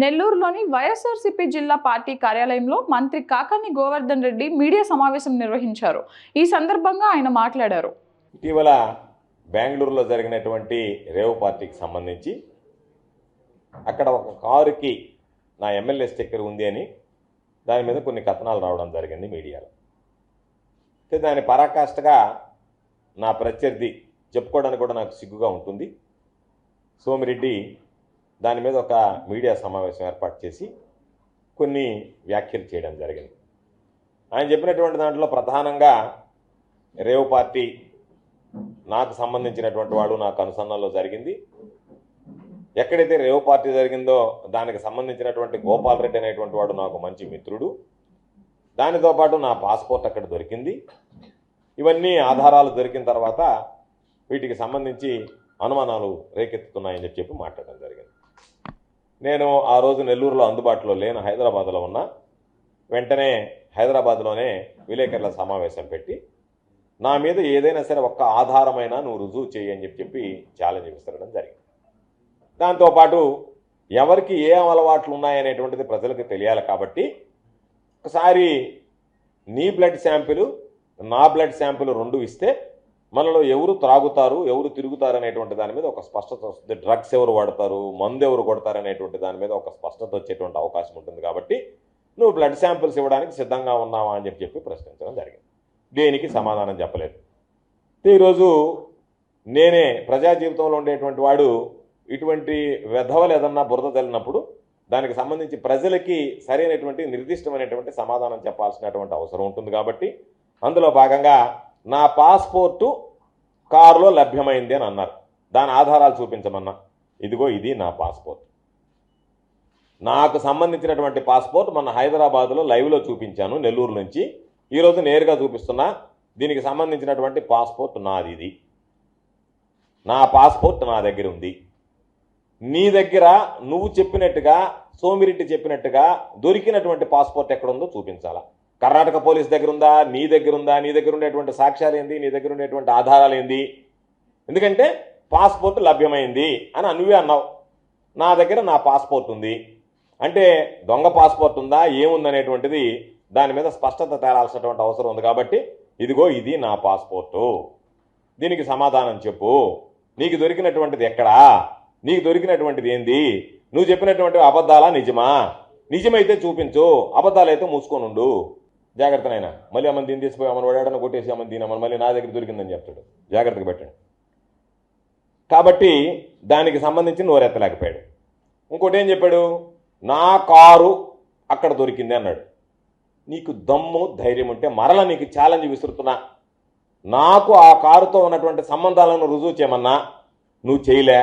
నెల్లూరులోని వైఎస్ఆర్సీపీ జిల్లా పార్టీ కార్యాలయంలో మంత్రి కాకాని గోవర్ధన్ రెడ్డి మీడియా సమావేశం నిర్వహించారు. ఈ సందర్భంగా ఆయన మాట్లాడారు. ఇటీవల బెంగళూరులో జరిగినటువంటి రేవ్ పార్టీకి సంబంధించి అక్కడ ఒక కారుకి నా ఎమ్మెల్యే స్టిక్కర్ ఉంది అని దాని మీద కొన్ని కథనాలు రావడం జరిగింది మీడియాలో. అయితే దాని పరాకాష్ఠగా నా ప్రత్యర్థి చెప్పుకోవడానికి కూడా నాకు సిగ్గుగా ఉంటుంది. సోమిరెడ్డి దాని మీద ఒక మీడియా సమావేశం ఏర్పాటు చేసి కొన్ని వ్యాఖ్యలు చేయడం జరిగింది. ఆయన చెప్పినటువంటి దాంట్లో ప్రధానంగా రేవ్ పార్టీ నాకు సంబంధించినటువంటి వాడు నాకు అనుసంధానంలో జరిగింది. ఎక్కడైతే రేవ్ పార్టీ జరిగిందో దానికి సంబంధించినటువంటి గోపాల్ రెడ్డి అనేటువంటి వాడు నాకు మంచి మిత్రుడు. దానితో పాటు నా పాస్పోర్ట్ అక్కడ దొరికింది. ఇవన్నీ ఆధారాలు దొరికిన తర్వాత వీటికి సంబంధించి అనుమానాలు రేకెత్తుతున్నాయని చెప్పి చెప్పి మాట్లాడడం జరిగింది. నేను ఆ రోజు నెల్లూరులో అందుబాటులో లేను హైదరాబాద్లో ఉన్నా. వెంటనే హైదరాబాద్లోనే విలేకరుల సమావేశం పెట్టి నా మీద ఏదైనా సరే ఒక్క ఆధారమైన నువ్వు రుజువు చేయి అని చెప్పి చెప్పి ఛాలెంజ్ విసరడం జరిగింది. దాంతోపాటు ఎవరికి ఏ అలవాట్లు ఉన్నాయనేటువంటిది ప్రజలకు తెలియాలి కాబట్టి ఒకసారి నీ బ్లడ్ శాంపిల్ నా బ్లడ్ శాంపిల్ రెండు ఇస్తే మనలో ఎవరు త్రాగుతారు ఎవరు తిరుగుతారు అనేటువంటి దాని మీద ఒక స్పష్టత వస్తుంది. డ్రగ్స్ ఎవరు వాడతారు మందు ఎవరు కొడతారు అనేటువంటి దాని మీద ఒక స్పష్టత వచ్చేటువంటి అవకాశం ఉంటుంది కాబట్టి నువ్వు బ్లడ్ శాంపిల్స్ ఇవ్వడానికి సిద్ధంగా ఉన్నావా అని చెప్పి చెప్పి ప్రశ్నించడం జరిగింది. దేనికి సమాధానం చెప్పలేదు. ఈరోజు నేనే ప్రజా జీవితంలో ఉండేటువంటి వాడు ఇటువంటి వెధవలు ఏదన్నా బురద తల్లినప్పుడు దానికి సంబంధించి ప్రజలకి సరైనటువంటి నిర్దిష్టమైనటువంటి సమాధానం చెప్పాల్సినటువంటి అవసరం ఉంటుంది కాబట్టి అందులో భాగంగా నా పాస్పోర్టు కారులో లభ్యమైంది అని అన్నారు. దాని ఆధారాలు చూపించమన్నా. ఇదిగో ఇది నా పాస్పోర్ట్. నాకు సంబంధించినటువంటి పాస్పోర్ట్ మన హైదరాబాద్లో లైవ్లో చూపించాను నెల్లూరు నుంచి. ఈరోజు నేరుగా చూపిస్తున్నా దీనికి సంబంధించినటువంటి పాస్పోర్ట్ నాది ఇది. నా పాస్పోర్ట్ నా దగ్గర ఉంది. నీ దగ్గర నువ్వు చెప్పినట్టుగా సోమిరెడ్డి చెప్పినట్టుగా దొరికినటువంటి పాస్పోర్ట్ ఎక్కడుందో చూపించాలా? కర్ణాటక పోలీస్ దగ్గర ఉందా నీ దగ్గర ఉందా నీ దగ్గర ఉండేటువంటి సాక్ష్యాలు ఏంది? నీ దగ్గర ఉండేటువంటి ఆధారాలు ఏంది? ఎందుకంటే పాస్పోర్ట్ లభ్యమైంది అని నువ్వే అన్నావు. నా దగ్గర నా పాస్పోర్ట్ ఉంది. అంటే దొంగ పాస్పోర్ట్ ఉందా? ఏముందనేటువంటిది దాని మీద స్పష్టత తేరాల్సినటువంటి అవసరం ఉంది కాబట్టి ఇదిగో ఇది నా పాస్పోర్టు. దీనికి సమాధానం చెప్పు. నీకు దొరికినటువంటిది ఎక్కడా? నీకు దొరికినటువంటిది ఏంది? నువ్వు చెప్పినటువంటి అబద్ధాలా నిజమా? నిజమైతే చూపించు. అబద్ధాలైతే మూసుకొని ఉండు జాగ్రత్త నాయన మళ్ళీ అమ్మని దీన్ని తీసిపోయి అమ్మని వాడాడని కొట్టేసి అమ్మని దీని అమ్మని మళ్ళీ నా దగ్గర దొరికిందని చెప్తాడు. జాగ్రత్తగా పెట్టండి. కాబట్టి దానికి సంబంధించి నోరెత్తలేకపోయాడు ఇంకోటి ఏం చెప్పాడు? నా కారు అక్కడ దొరికింది అన్నాడు. నీకు దమ్ము ధైర్యం ఉంటే మరల నీకు ఛాలెంజ్ విసురుతున్నా. నాకు ఆ కారుతో ఉన్నటువంటి సంబంధాలను రుజువు చేయమన్నా నువ్వు చేయలే.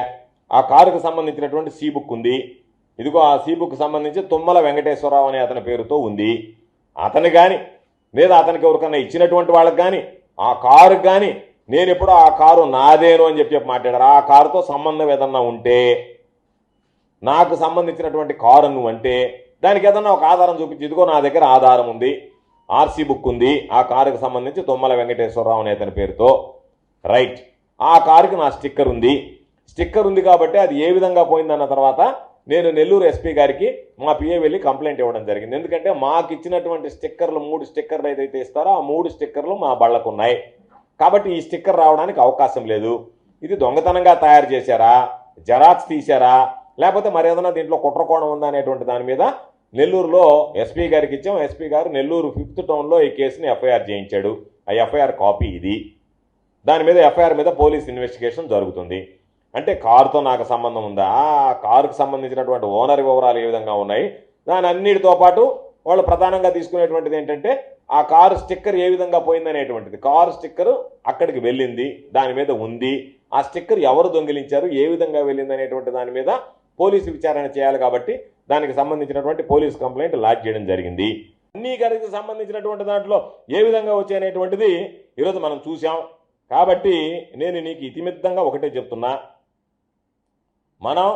ఆ కారుకు సంబంధించినటువంటి సీ బుక్ ఉంది. ఇదిగో ఆ సీ బుక్ సంబంధించి తుమ్మల వెంకటేశ్వరరావు అనే అతని పేరుతో ఉంది. అతని కానీ లేదా అతనికి ఎవరికన్నా ఇచ్చినటువంటి వాళ్ళకి కానీ ఆ కారు కానీ నేను ఎప్పుడో ఆ కారు నాదేను అని చెప్పి చెప్పి మాట్లాడారు. ఆ కారుతో సంబంధం ఏదన్నా ఉంటే నాకు సంబంధించినటువంటి కారు నువ్వు అంటే దానికి ఏదన్నా ఒక ఆధారం చూపించి ఇదిగో నా దగ్గర ఆధారం ఉంది ఆర్సీ బుక్ ఉంది ఆ కారుకు సంబంధించి తుమ్మల వెంకటేశ్వరరావు అనే అతని పేరుతో. రైట్. ఆ కారుకి నా స్టిక్కర్ ఉంది. స్టిక్కర్ ఉంది కాబట్టి అది ఏ విధంగా పోయిందన్న తర్వాత నేను నెల్లూరు ఎస్పీ గారికి మా పిఏ వెళ్ళి కంప్లైంట్ ఇవ్వడం జరిగింది. ఎందుకంటే మాకు ఇచ్చినటువంటి స్టిక్కర్లు మూడు స్టిక్కర్లు ఏదైతే ఇస్తారో ఆ మూడు స్టిక్కర్లు మా బళ్ళకు ఉన్నాయి కాబట్టి ఈ స్టిక్కర్ రావడానికి అవకాశం లేదు. ఇది దొంగతనంగా తయారు చేశారా? జెరాక్స్ తీశారా? లేకపోతే మరేదైనా దీంట్లో కుట్రకోణం ఉందా అనేటువంటి దాని మీద నెల్లూరులో ఎస్పీ గారికి ఇచ్చాం. ఎస్పీ గారు నెల్లూరు ఫిఫ్త్ టౌన్లో ఈ కేసుని ఎఫ్ఐఆర్ చేయించాడు. ఆ ఎఫ్ఐఆర్ కాపీ ఇది. దాని మీద ఎఫ్ఐఆర్ మీద పోలీస్ ఇన్వెస్టిగేషన్ జరుగుతుంది. అంటే కారుతో నాకు సంబంధం ఉందా? ఆ కారుకు సంబంధించినటువంటి ఓనర్ వివరాలు ఏ విధంగా ఉన్నాయి? దాని అన్నిటితో పాటు వాళ్ళు ప్రధానంగా తీసుకునేటువంటిది ఏంటంటే ఆ కారు స్టిక్కర్ ఏ విధంగా పోయిందనేటువంటిది. కారు స్టిక్కర్ అక్కడికి వెళ్ళింది దాని మీద ఉంది. ఆ స్టిక్కర్ ఎవరు దొంగిలించారు ఏ విధంగా వెళ్ళింది అనేటువంటి దాని మీద పోలీసు విచారణ చేయాలి కాబట్టి దానికి సంబంధించినటువంటి పోలీస్ కంప్లైంట్ లాడ్జ్ చేయడం జరిగింది. అన్ని గారికి సంబంధించినటువంటి దాంట్లో ఏ విధంగా వచ్చాయనేటువంటిది ఈరోజు మనం చూసాం కాబట్టి నేను నీకు ఇతిమిద్దంగా ఒకటే చెప్తున్నా. మనం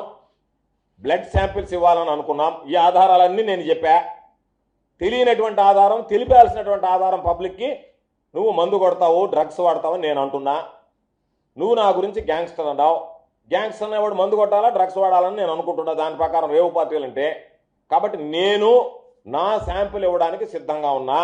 బ్లడ్ శాంపిల్స్ ఇవ్వాలని అనుకున్నాం. ఈ ఆధారాలన్నీ నేను చెప్పా. తెలియనటువంటి ఆధారం తెలిపాల్సినటువంటి ఆధారం పబ్లిక్కి నువ్వు మందు కొడతావు డ్రగ్స్ వాడతావు అని నేను అంటున్నా. నువ్వు నా గురించి గ్యాంగ్స్టర్ అన్నావు. గ్యాంగ్స్టర్ అనేవాడు మందు కొట్టాలా డ్రగ్స్ వాడాలని నేను అనుకుంటున్నా. దాని ప్రకారం రేవు పార్టీలు అంటే కాబట్టి నేను నా శాంపుల్ ఇవ్వడానికి సిద్ధంగా ఉన్నా.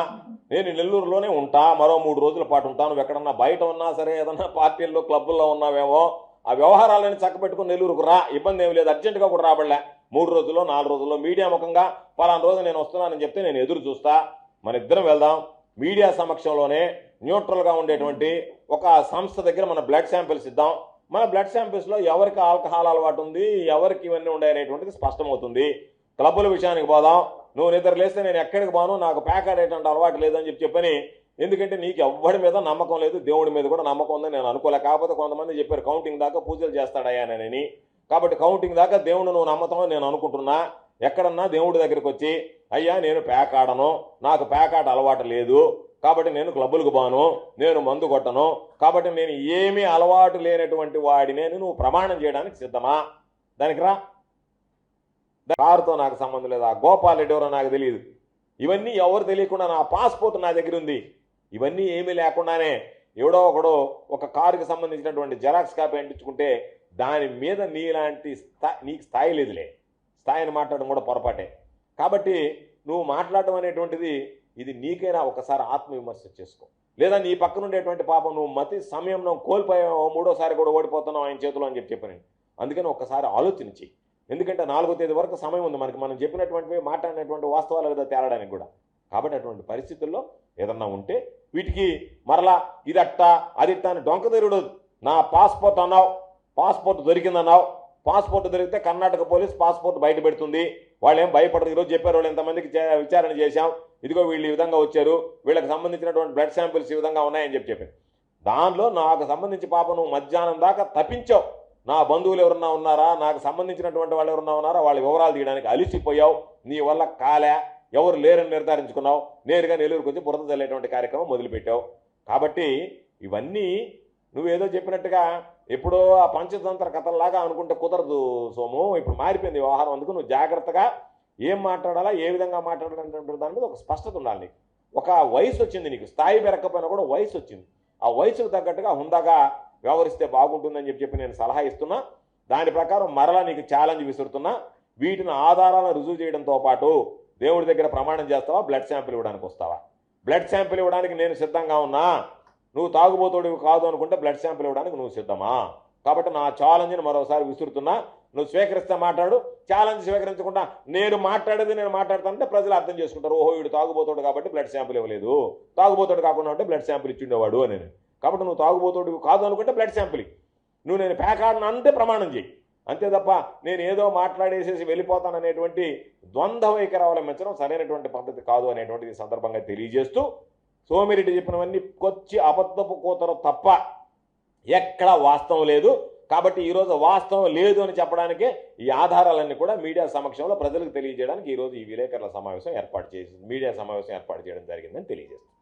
నేను నెల్లూరులోనే ఉంటా. మరో మూడు రోజుల పాటు ఉంటాను నువ్వు ఎక్కడన్నా బయట ఉన్నా సరే ఏదన్నా పార్టీల్లో క్లబ్బుల్లో ఉన్నావేమో ఆ వ్యవహారాలను చక్కబెట్టుకుని నెల్లూరుకు రా ఇబ్బంది ఏమి లేదు అర్జెంటుగా కూడా రాబడలే. మూడు రోజుల్లో నాలుగు రోజుల్లో మీడియా ముఖంగా పలానా రోజు నేను వస్తున్నానని చెప్తే నేను ఎదురు చూస్తా. మన ఇద్దరం వెళ్దాం. మీడియా సమక్షంలోనే న్యూట్రల్గా ఉండేటువంటి ఒక సంస్థ దగ్గర మన బ్లడ్ శాంపిల్స్ ఇద్దాం. మన బ్లడ్ శాంపిల్స్లో ఎవరికి ఆల్కహాల్ అలవాటు ఉంది ఎవరికి ఇవన్నీ ఉన్నాయి స్పష్టమవుతుంది. క్లబ్బుల విషయానికి పోదాం. నువ్వు నిద్ర లేస్తే నేను ఎక్కడికి పోను నాకు ప్యాక్ ఆడేటువంటి అలవాటు లేదని చెప్పి చెప్పని ఎందుకంటే నీకు ఎవ్వడి మీద నమ్మకం లేదు దేవుడి మీద కూడా నమ్మకం ఉందని నేను అనుకోలే. కాకపోతే కొంతమంది చెప్పారు కౌంటింగ్ దాకా పూజలు చేస్తాడయ్యానని కాబట్టి కౌంటింగ్ దాకా దేవుడు నువ్వు నమ్మతామని నేను అనుకుంటున్నా. ఎక్కడన్నా దేవుడి దగ్గరికి వచ్చి అయ్యా నేను ప్యాక్ ఆడను. నాకు ప్యాక్ ఆట అలవాటు లేదు. కాబట్టి నేను క్లబ్బులకు బాను. నేను మందు కొట్టను. కాబట్టి నేను ఏమీ అలవాటు లేనటువంటి వాడిని నువ్వు ప్రమాణం చేయడానికి సిద్ధమా? దానికి రా. కారుతో నాకు సంబంధం లేదు. ఆ గోపాల్ రెడ్డి ఎవరో నాకు తెలియదు. ఇవన్నీ ఎవరు తెలియకుండా నా పాస్పోర్ట్ నా దగ్గర ఉంది. ఇవన్నీ ఏమీ లేకుండానే ఎవడో ఒకడో ఒక కారుకి సంబంధించినటువంటి జెరాక్స్ కాపీ అంటించుకుంటే దాని మీద నీలాంటి స్థా నీకు స్థాయి లేదులే. స్థాయిని మాట్లాడడం కూడా పొరపాటే. కాబట్టి నువ్వు మాట్లాడడం అనేటువంటిది ఇది నీకైనా ఒకసారి ఆత్మవిమర్శ చేసుకో. లేదా నీ పక్కన ఉండేటువంటి పాపం నువ్వు మతి సమయంలో కోల్పోయావు మూడోసారి కూడా ఓడిపోతున్నావు ఆయన చేతిలో అని చెప్పి చెప్పాను. అందుకని ఒక్కసారి ఆలోచించి ఎందుకంటే నాలుగో తేదీ వరకు సమయం ఉంది మనకి. మనం చెప్పినటువంటివి మాట్లాడినటువంటి వాస్తవాలు లేదా తేలడానికి కూడా. కాబట్టి అటువంటి పరిస్థితుల్లో ఏదన్నా ఉంటే వీటికి మరలా ఇదట్టా అదిట్టా అని డొంకదెరుడు నా పాస్పోర్ట్ అన్నావు పాస్పోర్ట్ దొరికిందన్నావు. పాస్పోర్ట్ దొరికితే కర్ణాటక పోలీస్ పాస్పోర్ట్ బయట పెడుతుంది. వాళ్ళు ఏం భయపడదు ఈరోజు చెప్పారు వాళ్ళు ఎంతమందికి విచారణ చేశాం. ఇదిగో వీళ్ళు ఈ విధంగా వచ్చారు. వీళ్ళకి సంబంధించినటువంటి బ్లడ్ శాంపిల్స్ ఈ విధంగా ఉన్నాయని చెప్పి చెప్పాను దానిలో నాకు సంబంధించి పాప నువ్వు మధ్యాహ్నం దాకా తప్పించావు. నా బంధువులు ఎవరన్నా ఉన్నారా? నాకు సంబంధించినటువంటి వాళ్ళు ఎవరన్నా ఉన్నారా? వాళ్ళ వివరాలు తీయడానికి అలిసిపోయావు. నీ వల్ల కాలే. ఎవరు లేరని నిర్ధారించుకున్నావు? నేరుగా నెల్లూరుకు వచ్చి బురద చల్లేటువంటి కార్యక్రమం మొదలుపెట్టావు. కాబట్టి ఇవన్నీ నువ్వేదో చెప్పినట్టుగా ఎప్పుడో ఆ పంచతంత్ర కథల్లాగా అనుకుంటే కుదరదు సోము. ఇప్పుడు మారిపోయింది వ్యవహారం. అందుకు నువ్వు జాగ్రత్తగా ఏం మాట్లాడాలా ఏ విధంగా మాట్లాడాలంటే దాని మీద ఒక స్పష్టత ఉండాలి నీకు. ఒక వయసు వచ్చింది నీకు. స్థాయి పెరగకపోయినా కూడా వయసు వచ్చింది. ఆ వయసుకు తగ్గట్టుగా హుందాగా వ్యవహరిస్తే బాగుంటుందని చెప్పి చెప్పి నేను సలహా ఇస్తున్నా. దాని ప్రకారం మరలా నీకు ఛాలెంజ్ విసురుతున్నా. వీటిని ఆధారాలను రుజువు చేయడంతో పాటు దేవుడి దగ్గర ప్రమాణం చేస్తావా? బ్లడ్ శాంపిల్ ఇవ్వడానికి వస్తావా? బ్లడ్ శాంపిల్ ఇవ్వడానికి నేను సిద్ధంగా ఉన్నా? నువ్వు తాగుబోతుడివి కాదు అనుకుంటే బ్లడ్ శాంపిల్ ఇవ్వడానికి నువ్వు సిద్ధమా? కాబట్టి నా ఛాలెంజ్ని మరోసారి విసురుతున్నా. నువ్వు స్వీకరిస్తే మాట్లాడు. ఛాలెంజ్ స్వీకరించకుండా నేను మాట్లాడేది నేను మాట్లాడతానంటే ప్రజలు అర్థం చేసుకుంటారు. ఓహో వీడు తాగుబోతాడు కాబట్టి బ్లడ్ శాంపిల్ ఇవ్వలేదు. తాగుబోతాడు కాకుండా ఉంటే బ్లడ్ శాంపిల్ ఇచ్చిండేవాడు అని. కాబట్టి నువ్వు తాగుబోతుడు కాదు అనుకుంటే బ్లడ్ శాంపిల్ నువ్వు నేను ప్యాకాడను అంటే అంతే ప్రమాణం చేయి. అంతే తప్ప నేను ఏదో మాట్లాడేసేసి వెళ్ళిపోతాననేటువంటి ద్వంద్వ వైఖరి అవలంబించడం సరైనటువంటి పద్ధతి కాదు అనేటువంటిది సందర్భంగా తెలియజేస్తూ సోమిరెడ్డి చెప్పినవన్నీ కొచ్చి అబద్ధపు కూతరు తప్ప ఎక్కడ వాస్తవం లేదు. కాబట్టి ఈరోజు వాస్తవం లేదు అని చెప్పడానికే ఈ ఆధారాలన్నీ కూడా మీడియా సమక్షంలో ప్రజలకు తెలియజేయడానికి ఈరోజు ఈ విలేకరుల సమావేశం ఏర్పాటు చేసి మీడియా సమావేశం ఏర్పాటు చేయడం జరిగిందని తెలియజేస్తుంది.